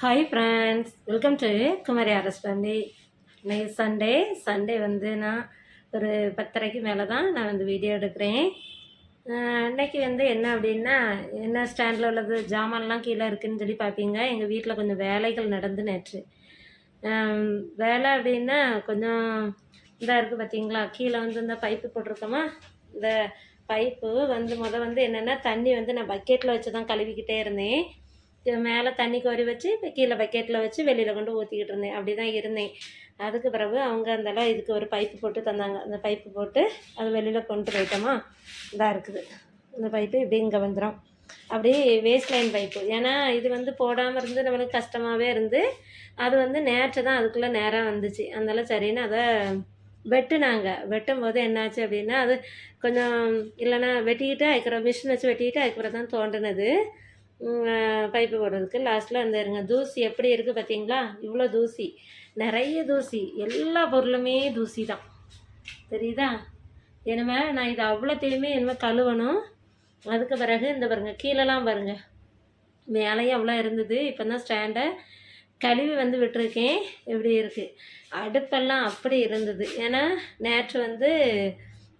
Hi friends welcome to Kumari Aras family இன்னைக்கு Sunday Sunday வந்து நான் ஒரு பத்தரைக்கு மேலே தான் நான் வந்து வீடியோ எடுக்கிறேன். அஹ் வந்து என்ன அப்படின்னா என்ன ஸ்டாண்டில் உள்ளது ஜாமான்லாம் கீழே இருக்குன்னு சொல்லி பார்ப்பீங்க. எங்கள் வீட்டில் கொஞ்சம் வேலைகள் நடந்து நேற்று. வேலை அப்படின்னா கொஞ்சம் இதாக இருக்குது பார்த்தீங்களா கீழே வந்து இந்த பைப்பு போட்டிருக்கோமா? இந்த பைப்பு வந்து முத வந்து என்னென்னா தண்ணி வந்து நான் பக்கெட்டில் வச்சு தான் கழுவிக்கிட்டே இருந்தேன். மேலே தண்ணி கோரி வச்சு இப்போ கீழே பக்கெட்டில் வச்சு வெளியில் கொண்டு ஊற்றிக்கிட்டு இருந்தேன். அப்படி தான் இருந்தேன். அதுக்கு பிறகு அவங்க அந்தளவு இதுக்கு ஒரு பைப்பு போட்டு தந்தாங்க. அந்த பைப்பு போட்டு அது வெளியில் கொண்டு போயிட்டோமா? இதாக இருக்குது. இந்த பைப்பு இப்படி இங்கே வந்துடும் அப்படியே வேஸ்ட் லைன் பைப்பு ஏன்னா இது வந்து போடாமல் இருந்து நம்மளுக்கு கஷ்டமாகவே இருந்து அது வந்து நேற்று தான் அதுக்குள்ளே நேராக வந்துச்சு. அதனால சரின்னு அதை வெட்டுனாங்க. வெட்டும் போது என்னாச்சு அப்படின்னா அது கொஞ்சம் இல்லைன்னா வெட்டிக்கிட்டு அதுக்கப்புறம் மிஷின் வச்சு வெட்டிக்கிட்டு அதுக்கப்புறம் தான் தோண்டினது பைப்பு போடுறதுக்கு. லாஸ்ட்டில் அந்த இருங்க தூசி எப்படி இருக்குது பார்த்தீங்களா இவ்வளோ தூசி. நிறைய தூசி. எல்லா பொருளுமே தூசி தான். தெரியுதா? என்னமே நான் இது அவ்வளோத்தையுமே இனிமேல் கழுவணும். அதுக்கு பிறகு இந்த பாருங்கள் கீழெல்லாம் பாருங்க. மேலேயும் அவ்வளோ இருந்தது. இப்போ தான் ஸ்டாண்டை கழுவி வந்து விட்டுருக்கேன். இப்படி இருக்குது அடுப்பெல்லாம் அப்படி இருந்தது. ஏன்னா நேற்று வந்து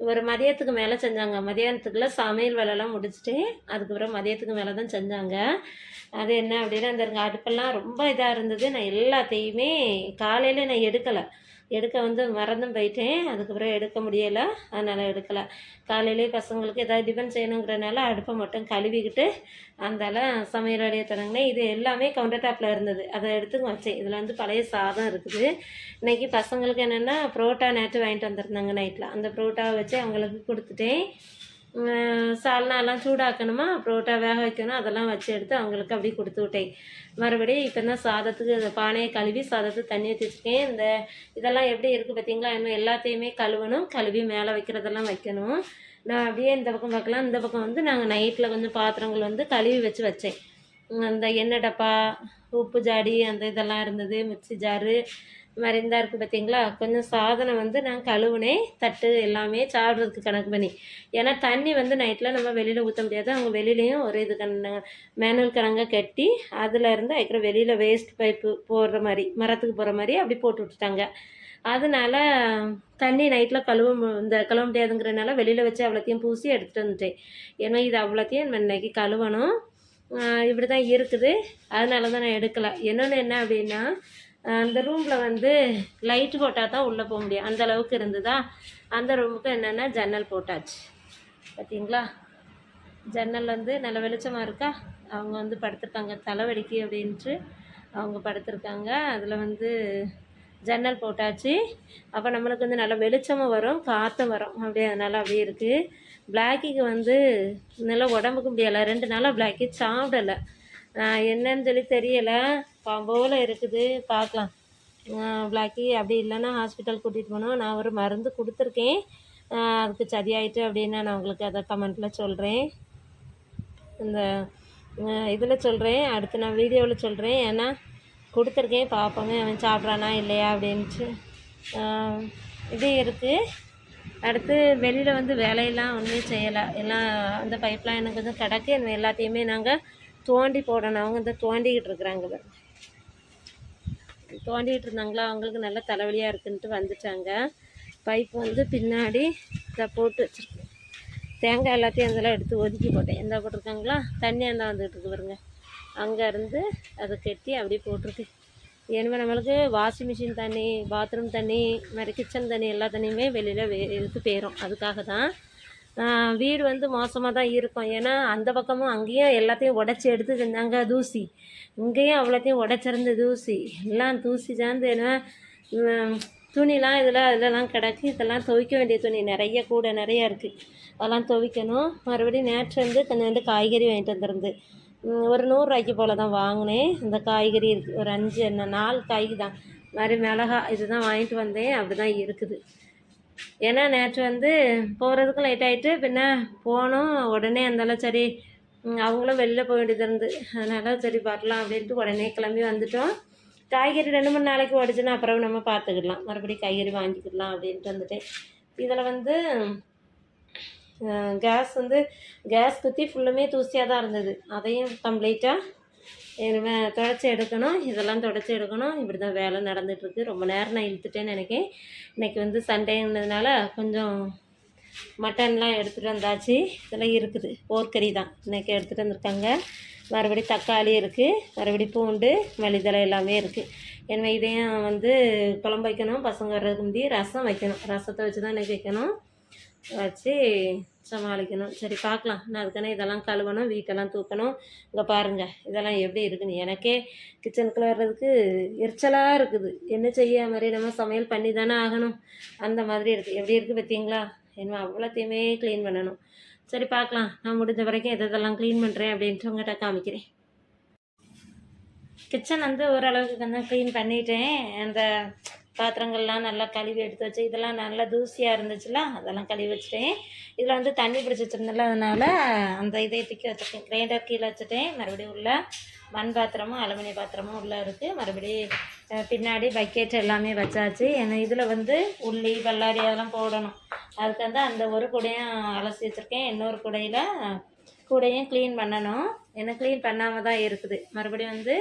ஒரு மதியத்துக்கு மேலே செஞ்சாங்க. மதியானத்துக்குள்ளே சமையல் வேலைலாம் முடிச்சுட்டு அதுக்கப்புறம் மதியத்துக்கு மேலே தான் செஞ்சாங்க. அது என்ன அப்படின்னா அந்த அடுப்பெல்லாம் ரொம்ப இதாக இருந்தது. நான் எல்லாத்தையுமே காலையில் நான் எடுக்கலை. எடுக்க வந்து மறந்தும் போயிட்டேன். அதுக்கப்புறம் எடுக்க முடியலை. அதனால் எடுக்கலை. காலையிலே பசங்களுக்கு ஏதாவது டிஃபன் செய்யணுங்கிறனால அடுப்பை மட்டும் கழுவிக்கிட்டு அந்தால சமையல் வேலையை தொடங்கினேன். இது எல்லாமே கவுண்டர் டாப்பில் இருந்தது. அதை எடுத்து வச்சேன். இதில் வந்து பழைய சாதம் இருக்குது. இன்றைக்கி பசங்களுக்கு என்னென்னா புரோட்டா நேற்று வாங்கிட்டு வந்திருந்தாங்க நைட்டில் அந்த புரோட்டாவை வச்சு அவங்களுக்கு கொடுத்துட்டேன். சால்னா எல்லாம் சூடாக்கணுமா? புரோட்டா வேக வைக்கணும். அதெல்லாம் வச்சு எடுத்து அவங்களுக்கு அப்படியே கொடுத்து விட்டேன். மறுபடியும் இப்போ தான் சாதத்துக்கு இந்த பானையை கழுவி சாதத்துக்கு தண்ணி ஊற்றி வச்சுருக்கேன். இந்த இதெல்லாம் எப்படி இருக்குது பார்த்தீங்களா இன்னும் எல்லாத்தையுமே கழுவணும். கழுவி மேலே வைக்கிறதெல்லாம் வைக்கணும். நான் அப்படியே இந்த பக்கம் பார்க்கலாம். இந்த பக்கம் வந்து நாங்கள் நைட்டில் கொஞ்சம் பாத்திரங்கள் வந்து கழுவி வச்சு வச்சேன். அந்த எண்ணெய் டப்பா உப்பு ஜாடி அந்த இதெல்லாம் இருந்தது மிக்சி ஜாரு மறைந்தா இருக்குது பார்த்தீங்களா கொஞ்சம் சாதனம் வந்து நான் கழுவுனேன் தட்டு எல்லாமே சாப்பிட்றதுக்கு கணக்கு பண்ணி. ஏன்னா தண்ணி வந்து நைட்டில் நம்ம வெளியில் ஊற்ற முடியாது. அவங்க வெளியிலையும் ஒரு இது கண்ண மேனுவல் கணங்க கட்டி அதில் இருந்து அதுக்கிற வெளியில் வேஸ்ட் பைப்பு போடுற மாதிரி மரத்துக்கு போகிற மாதிரி அப்படி போட்டு விட்டுட்டாங்க. அதனால தண்ணி நைட்டில் கழுவ மு- இந்த கழுவ முடியாதுங்கிறனால வெளியில் வச்சு அவ்வளோத்தையும் பூசி எடுத்துகிட்டு வந்துட்டேன். ஏன்னா இது அவ்வளோத்தையும் நம்ம இன்னைக்கு கழுவணும். இப்படி தான் இருக்குது. அதனால தான் நான் எடுக்கலை. இன்னொன்று என்ன அப்படின்னா அந்த ரூமில் வந்து லைட் போட்டால் தான் உள்ளே போக முடியும். அந்த அளவுக்கு இருந்ததா? அந்த ரூமுக்கு என்னென்னா ஜன்னல் போட்டாச்சு. பார்த்தீங்களா ஜன்னல் வந்து நல்ல வெளிச்சமாக இருக்கா? அவங்க வந்து படுத்திருக்காங்க. தலைவலிக்கு அப்படின்ட்டு அவங்க படுத்திருக்காங்க. அதில் வந்து ஜன்னல் போட்டாச்சு. அப்போ நம்மளுக்கு வந்து நல்ல வெளிச்சமும் வரும் காற்றும் வரும். அப்படியே அதனால் அப்படியே இருக்குது பிளாக்கிக்கு வந்து நல்லா உடம்புக்கு முடியலை. ரெண்டு நாளாக பிளாக்கி சாப்பிடலை. என்னன்னு சொல்லி தெரியலை. பாம்போல இருக்குது. பார்க்கலாம் பிளாக்கி அப்படி இல்லைன்னா ஹாஸ்பிட்டல் கூட்டிகிட்டு போனோம் நான் ஒரு மருந்து கொடுத்துருக்கேன். அதுக்கு சரியாயிட்டு அப்படின்னு நான் உங்களுக்கு அதை கமெண்ட்டில் சொல்கிறேன் இந்த இதில் சொல்கிறேன் அடுத்து நான் வீடியோவில் சொல்கிறேன் ஏன்னா கொடுத்துருக்கேன். பார்ப்போங்க அவன் சாப்பிட்றானா இல்லையா அப்படின்ட்டு இது இருக்குது அடுத்து வெளியில் வந்து வேலையெல்லாம் ஒன்றும் செய்யலை. எல்லாம் அந்த பைப்லாம் எனக்கு வந்து கிடக்கு. எல்லாத்தையுமே நாங்கள் தோண்டி போடணும். அவங்க வந்து தோண்டிக்கிட்டு இருக்கிறாங்க தோண்டிகிட்டு இருந்தாங்களா அவங்களுக்கு நல்ல தலைவலியாக இருக்குன்ட்டு வந்துட்டாங்க. பைப் வந்து பின்னாடி இதை போட்டு வச்சுருக்கேன். தேங்காய் எல்லாத்தையும் அதெல்லாம் எடுத்து ஒதுக்கி போட்டேன். எந்த போட்டிருக்காங்களா? தண்ணி அந்த வந்துக்கிட்டு இருக்கு பாருங்க. அங்கே இருந்து அதை கட்டி அப்படியே போட்டிருக்கு. ஏன்னா நம்மளுக்கு வாஷிங் மிஷின் தண்ணி பாத்ரூம் தண்ணி இது மாதிரி கிச்சன் தண்ணி எல்லா தண்ணியுமே வெளியில் வெ எடுத்து போயிடும் அதுக்காக தான் வீடு வந்து மோசமாக தான் இருக்கும். ஏன்னா அந்த பக்கமும் அங்கேயும் எல்லாத்தையும் உடச்சி எடுத்து செஞ்சாங்க தூசி. இங்கேயும் அவ்வளோத்தையும் உடச்சிருந்து தூசி. எல்லாம் தூசி சேர்ந்து என்ன துணிலாம் இதில் இதெல்லாம் கிடக்கு. இதெல்லாம் துவைக்க வேண்டிய துணி. நிறைய கூட நிறைய இருக்குது அதெல்லாம் துவைக்கணும். மறுபடியும் நேற்று வந்து கொஞ்சோண்டு காய்கறி வாங்கிட்டு வந்துருந்து. ஒரு நூறுரூவாய்க்கு போல் தான் வாங்கினேன். இந்த காய்கறி இருக்குது ஒரு அஞ்சு என்ன நாலு காய் தான். மாதிரி மிளகா இதுதான் வாங்கிட்டு வந்தேன். அப்படி தான் இருக்குது. ஏன்னா நேற்று வந்து போகிறதுக்கு லேட் ஆகிட்டு பின்ன போனோம். உடனே இருந்தாலும் சரி அவங்களும் வெளில போக வேண்டியது இருந்து. அதனால் சரி வரலாம் அப்படின்ட்டு உடனே கிளம்பி வந்துட்டோம். காய்கறி ரெண்டு மூணு நாளைக்கு ஓடிச்சுன்னா அப்புறம் நம்ம பார்த்துக்கிடலாம். மறுபடியும் காய்கறி வாங்கிக்கிடலாம் அப்படின்ட்டு வந்துட்டு இதில் வந்து கேஸ் வந்து கேஸ் குத்தி ஃபுல்லுமே தூசியாக தான் இருந்தது. அதையும் கம்ப்ளீட்டாக தொடச்சி எடுக்கணும். இதெல்லாம் தொடச்சி எடுக்கணும். இப்படி தான் வேலை நடந்துகிட்ருக்கு ரொம்ப நேரம் நான் இழுத்துட்டேன்னு நினைக்கேன் இன்றைக்கி வந்து சண்டேங்கிறதுனால கொஞ்சம் மட்டன்லாம் எடுத்துகிட்டு வந்தாச்சு. இதெல்லாம் இருக்குது. போர்க்கறி தான். இன்றைக்கி எடுத்துகிட்டு வந்திருக்காங்க. மறுபடி தக்காளி இருக்குது மறுபடி பூண்டு மல்லித்தலை எல்லாமே இருக்குது எனவே இதையும் வந்து குழம்பு வைக்கணும். பசங்க வர்றதுக்கு முந்தி ரசம் வைக்கணும். ரசத்தை வச்சு தான் இன்றைக்கி வைக்கணும். வச்சு சமாளிக்கணும். சரி பார்க்கலாம். நான் அதுக்கான இதெல்லாம் கழுவணும் வீட்டெல்லாம் தூக்கணும். இங்கே பாருங்கள் இதெல்லாம் எப்படி இருக்குன்னு. எனக்கே கிச்சனுக்குள்ள வர்றதுக்கு எரிச்சலாக இருக்குது. என்ன செய்ய மாதிரி நம்ம சமையல் பண்ணி தானே ஆகணும். அந்த மாதிரி இருக்குது எப்படி இருக்குது பார்த்தீங்களா? என்ன அவ்வளோத்தையுமே க்ளீன் பண்ணணும். சரி பார்க்கலாம். நான் முடிஞ்ச வரைக்கும் எது எதெல்லாம் க்ளீன் பண்ணுறேன் அப்படின்ட்டு உங்கள்கிட்ட காமிக்கிறேன். கிச்சன் வந்து ஓரளவுக்கு கொஞ்சம் க்ளீன் பண்ணிட்டேன். அந்த பாத்திரங்கள்லாம் நல்லா கழுவி எடுத்து வச்சு இதெல்லாம் நல்லா தூசியாக இருந்துச்சுல அதெல்லாம் கழுவி வச்சுட்டேன். இதில் வந்து தண்ணி பிடிச்சி வச்சுருந்தல அதனால் அந்த இதை தூக்கி வச்சுருக்கேன் கிரைண்டர் கீழே வச்சுட்டேன். மறுபடியும் உள்ள மண் பாத்திரமும் அலுமினிய பாத்திரமும் உள்ளே இருக்குது மறுபடி பின்னாடி பக்கெட் எல்லாமே வச்சாச்சு. ஏன்னா இதில் வந்து உள்ளி பல்லாரி அதெல்லாம் போடணும். அதுக்கு வந்து அந்த ஒரு கூடையும் அலசி வச்சுருக்கேன். இன்னொரு கூடையில் கூடையும் க்ளீன் பண்ணணும். ஏன்னா க்ளீன் பண்ணாமல் தான் இருக்குது. மறுபடியும் வந்து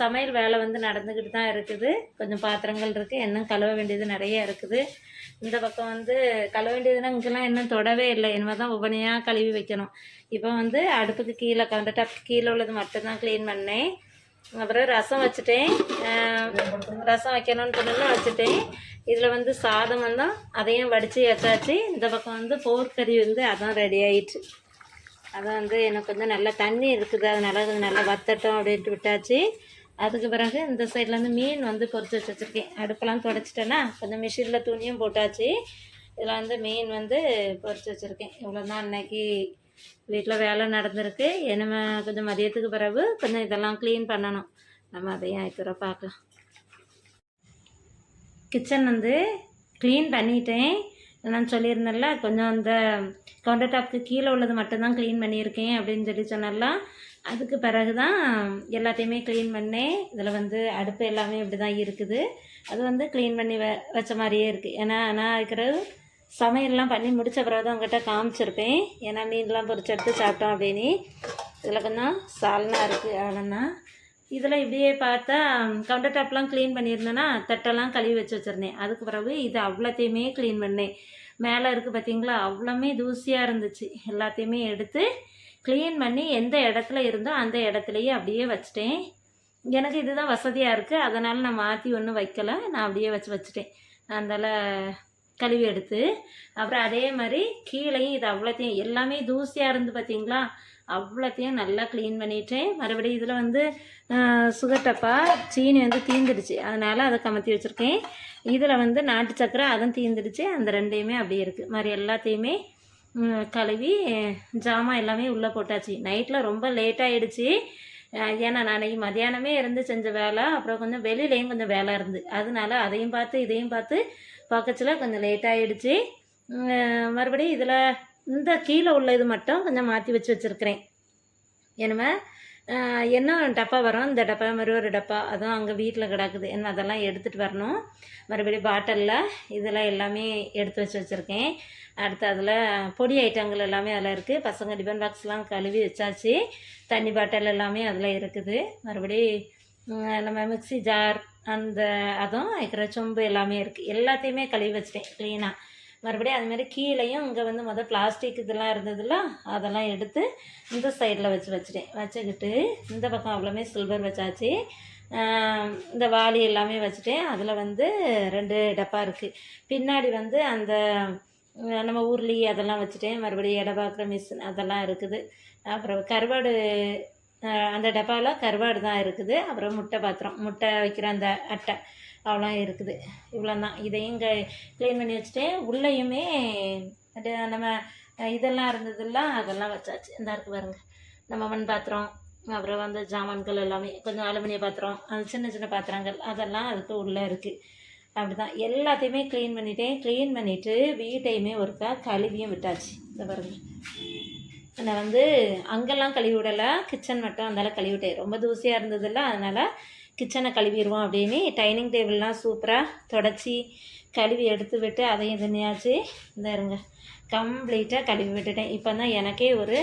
சமையல் வேலை வந்து நடந்துக்கிட்டு தான் இருக்குது. கொஞ்சம் பாத்திரங்கள் இருக்குது இன்னும் கழுவ வேண்டியது நிறைய இருக்குது. இந்த பக்கம் வந்து கழுவ வேண்டியதுன்னா இங்கெல்லாம் இன்னும் தொடவே இல்லை. இனிமேல் தான் உபனையாக கழுவி வைக்கணும். இப்போ வந்து அடுப்புக்கு கீழே கவுண்டர் டாப் கீழே உள்ளது மட்டும்தான் க்ளீன் பண்ணேன். அப்புறம் ரசம் வச்சுட்டேன். ரசம் வைக்கணும்னு சொன்னா வச்சுட்டேன். இதில் வந்து சாதம் வந்தால் அதையும் வடித்து வச்சாச்சு. இந்த பக்கம் வந்து போர்க்கறி வந்து அதான் ரெடி ஆயிடுச்சு அதான் வந்து எனக்கு வந்து நல்லா தண்ணி இருக்குது. அதனால நல்லா வத்தட்டும் அப்படின்ட்டு விட்டாச்சு. அதுக்கு பிறகு இந்த சைடில் வந்து மீன் வந்து பொரிச்சு வச்சு வச்சுருக்கேன். அடுப்பெல்லாம் தொடச்சிட்டேன்னா கொஞ்சம் மிஷினில் துணியும் போட்டாச்சு. இதில் வந்து மீன் வந்து பொறிச்சு வச்சுருக்கேன். இவ்வளோ தான் அன்னைக்கு வீட்டில் வேலை நடந்திருக்கு. இனிமே கொஞ்சம் மதியத்துக்கு பிறகு கொஞ்சம் இதெல்லாம் க்ளீன் பண்ணணும். நம்ம அதையும் இப்போ பார்க்கலாம். கிச்சன் வந்து க்ளீன் பண்ணிட்டேன். நான் சொல்லியிருந்தேன்ல கொஞ்சம் அந்த கவுண்டர் டாப்க்கு கீழே உள்ளது மட்டும்தான் க்ளீன் பண்ணியிருக்கேன் அப்படின்னு சொல்லி சொன்னால அதுக்கு பிறகு தான் எல்லாத்தையுமே க்ளீன் பண்ணேன். இதில் வந்து அடுப்பு எல்லாமே இப்படி தான் இருக்குது. அது வந்து க்ளீன் பண்ணி வ வச்ச மாதிரியே இருக்குது ஏன்னா நான் இருக்கிற சமையல்லாம் பண்ணி முடித்த பிறகு தான் உங்கள்கிட்ட காமிச்சிருப்பேன். ஏன்னா மீன்லாம் பொறிச்செடுத்து சாப்பிட்டோம் அப்படின்னு. இதில் கொஞ்சம் சால்னா இருக்குது அவ்வளோதான் இதில் இப்படியே பார்த்தா கவுண்டர் டாப்லாம் க்ளீன் பண்ணியிருந்தேன்னா தட்டெல்லாம் கழுவி வச்சு வச்சுருந்தேன். அதுக்கு பிறகு இது அவ்வளோத்தையுமே க்ளீன் பண்ணேன். மேலே இருக்குது பார்த்தீங்களா அவ்வளோமே தூசியாக இருந்துச்சு. எல்லாத்தையுமே எடுத்து க்ளீன் பண்ணி எந்த இடத்துல இருந்தோ அந்த இடத்துலையே அப்படியே வச்சுட்டேன். எனக்கு இதுதான் வசதியாக இருக்குது அதனால் நான் மாற்றி ஒன்றும் வைக்கலை. நான் அப்படியே வச்சு வச்சுட்டேன். அதனால் கழுவி எடுத்து அப்புறம் அதே மாதிரி கீழேயும் இது அவ்வளோத்தையும் எல்லாமே தூசியாக இருந்து பார்த்தீங்களா அவ்வளோத்தையும் நல்லா க்ளீன் பண்ணிட்டேன். மறுபடியும் இதில் வந்து சுகட்டப்பா சீனி வந்து தீந்துடுச்சு. அதனால் அதை கமத்தி வச்சுருக்கேன். இதில் வந்து நாட்டு சக்கரை அதுவும் தீந்துடுச்சு. அந்த ரெண்டையுமே அப்படியே இருக்குது மாதிரி எல்லாத்தையுமே கழுவி ஜாமான் எல்லாமே உள்ளே போட்டாச்சு. நைட்டில் ரொம்ப லேட் ஆகிடுச்சு ஏன்னா நான் மதியானமே இருந்து செஞ்ச வேலை அப்புறம் கொஞ்சம் வெளியிலையும் கொஞ்சம் வேலை இருந்து. அதனால அதையும் பார்த்து இதையும் பார்த்து பக்கத்தில் கொஞ்சம் லேட் ஆகிடுச்சு மறுபடியும் இதில் இந்த கீழே உள்ள இது மட்டும் கொஞ்சம் மாற்றி வச்சு வச்சுருக்கிறேன். என்னமே என்ன டப்பா வரும்? இந்த டப்பா மாதிரி ஒரு டப்பா. அதுவும் அங்கே வீட்டில் கிடக்குது. என்ன அதெல்லாம் எடுத்துகிட்டு வரணும். மறுபடியும் பாட்டிலில் இதெல்லாம் எல்லாமே எடுத்து வச்சு வச்சுருக்கேன். அடுத்து அதில் பொடி ஐட்டங்கள் எல்லாமே அதில் இருக்குது பசங்க டிஃபன் பாக்ஸ்லாம் கழுவி வச்சாச்சு. தண்ணி பாட்டில் எல்லாமே அதில் இருக்குது. மறுபடி நம்ம மிக்ஸி ஜார் அந்த அதுவும் வைக்கிற சொம்பு எல்லாமே இருக்குது எல்லாத்தையுமே கழுவி வச்சிட்டேன் க்ளீனாக மறுபடியும் அதுமாரி கீழேயும் இங்கே வந்து மொதல் பிளாஸ்டிக் இதெல்லாம் இருந்ததுல அதெல்லாம் எடுத்து இந்த சைடில் வச்சு வச்சுட்டேன். வச்சுக்கிட்டு இந்த பக்கம் அவ்வளோமே சில்வர் வச்சாச்சு. இந்த வாளி எல்லாமே வச்சுட்டேன். அதில் வந்து ரெண்டு டப்பா இருக்குது பின்னாடி வந்து அந்த நம்ம ஊர்லேயே அதெல்லாம் வச்சுட்டேன். மறுபடியும் எடை பார்க்குற மிஷின் அதெல்லாம் இருக்குது. அப்புறம் கருவாடு அந்த டப்பாவில் கருவாடு தான் இருக்குது. அப்புறம் முட்டை பாத்திரம் முட்டை வைக்கிற அந்த அட்டை அவ்வளோ இருக்குது. இவ்வளோ தான் இதையும் இங்கே க்ளீன் பண்ணி வச்சுட்டேன் உள்ளேயுமே நம்ம இதெல்லாம் இருந்ததெல்லாம் அதெல்லாம் வச்சாச்சு. இந்த இருக்கு பாருங்க. நம்ம மண் பாத்திரம் அப்புறம் வந்து ஜாமான்கள் எல்லாமே கொஞ்சம் அலுமினிய பாத்திரம் அந்த சின்ன சின்ன பாத்திரங்கள் அதெல்லாம் அதுக்கு உள்ளே இருக்குது அப்படி தான் எல்லாத்தையுமே க்ளீன் பண்ணிட்டேன் க்ளீன் பண்ணிவிட்டு வீட்டையுமே ஒருக்கா கழுவியும் விட்டாச்சு. இந்த பாருங்கள் நான் வந்து அங்கெல்லாம் கழுவி விடலை. கிச்சன் மட்டும் அந்தால கழுவி விட்டேன். ரொம்ப தூசியாக இருந்ததில்ல. அதனால் கிச்சனை கழுவிடுவோம் அப்படின்னு டைனிங் டேபிள்லாம் சூப்பராக தொடச்சி கழுவி எடுத்து விட்டு அதையும் தனியாச்சு இந்த இருங்க கம்ப்ளீட்டாக கழுவி விட்டுட்டேன். இப்போ தான் எனக்கே ஒரு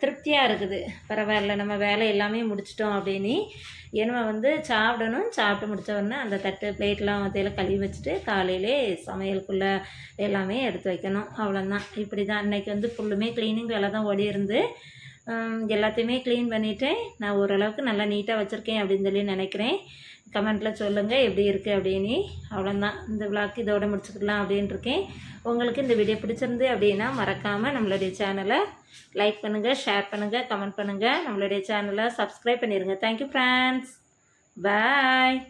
திருப்தியாக இருக்குது. பரவாயில்ல நம்ம வேலை எல்லாமே முடிச்சிட்டோம் அப்படின்னு. இனிமே வந்து சாப்பிடணும். சாப்பிட்டு முடித்த உடனே அந்த தட்டு பிளேட்லாம் மத்தியில் கழுவி வச்சுட்டு காலையிலே சமையலுக்குள்ளே எல்லாமே எடுத்து வைக்கணும். அவ்வளோதான் இப்படி தான் இன்றைக்கி வந்து ஃபுல்லுமே க்ளீனிங் வேலை தான் ஓடி இருந்து எல்லாத்தையுமே க்ளீன் பண்ணிவிட்டேன் நான் ஓரளவுக்கு நல்லா நீட்டாக வச்சுருக்கேன் அப்படின்னு சொல்லி நினைக்கிறேன். கமெண்ட்டில் சொல்லுங்கள் எப்படி இருக்குது அப்படின்னு. அவ்வளோதான் இந்த விளாக் இதோட முடிச்சுக்கலாம் அப்படின்னு இருக்கேன். உங்களுக்கு இந்த வீடியோ பிடிச்சிருந்து அப்படின்னா மறக்காமல் நம்மளுடைய சேனலை லைக் பண்ணுங்கள் ஷேர் பண்ணுங்கள் கமெண்ட் பண்ணுங்கள் நம்மளுடைய சேனலை சப்ஸ்கிரைப் பண்ணிடுங்க தேங்க்யூ ஃப்ரெண்ட்ஸ் பாய்